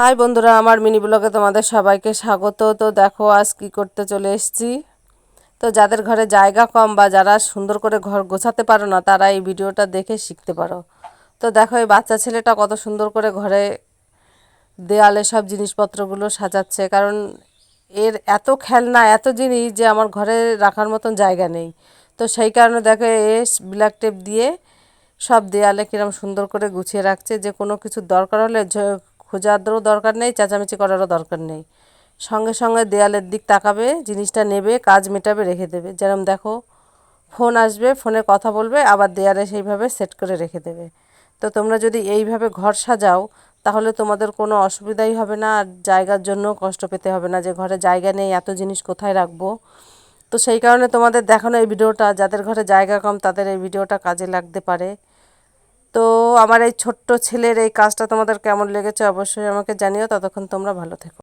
High বন্ধুরা, আমার mini ব্লগে তোমাদের সবাইকে স্বাগত। তো দেখো, আজ কি করতে চলে এসেছি। তো যাদের ঘরে জায়গা কম বা যারা সুন্দর করে ঘর গোছাতে পারো না, তারা এই ভিডিওটা দেখে শিখতে পারো। তো দেখো, এই বাচ্চা ছেলেটা কত সুন্দর করে ঘরে দেয়ালে সব জিনিসপত্রগুলো সাজাচ্ছে। কারণ এর এত খেলনা, এত জিনিস যে আমার ঘরে রাখার মতন জায়গা নেই। তো সেই কারণে দেখো, এ ব্ল্যাক টেপ দিয়ে সব দেয়ালে কিরম সুন্দর করে গুছিয়ে রাখছে। যে কোনো কিছু দরকার হলে খোঁজারও দরকার নেই, চেঁচামেচি করারও দরকার নেই। সঙ্গে সঙ্গে দেয়ালের দিক তাকাবে, জিনিসটা নেবে, কাজ মেটাবে, রেখে দেবে। যেরকম দেখো, ফোন আসবে, ফোনে কথা বলবে, আবার দেয়ালে সেইভাবে সেট করে রেখে দেবে। তো তোমরা যদি এইভাবে ঘর সাজাও, তাহলে তোমাদের কোনো অসুবিধাই হবে না, আর জায়গার জন্য কষ্ট পেতে হবে না যে ঘরে জায়গা নেই, এত জিনিস কোথায় রাখব। তো সেই কারণে তোমাদের দেখানো এই ভিডিওটা, যাদের ঘরে জায়গা কম, তাদের এই ভিডিওটা কাজে লাগতে পারে। আমার এই ছোট্ট ছেলের এই কাজটা তোমাদের কেমন লেগেছে অবশ্যই আমাকে জানিও। ততক্ষণ তোমরা ভালো থেকো।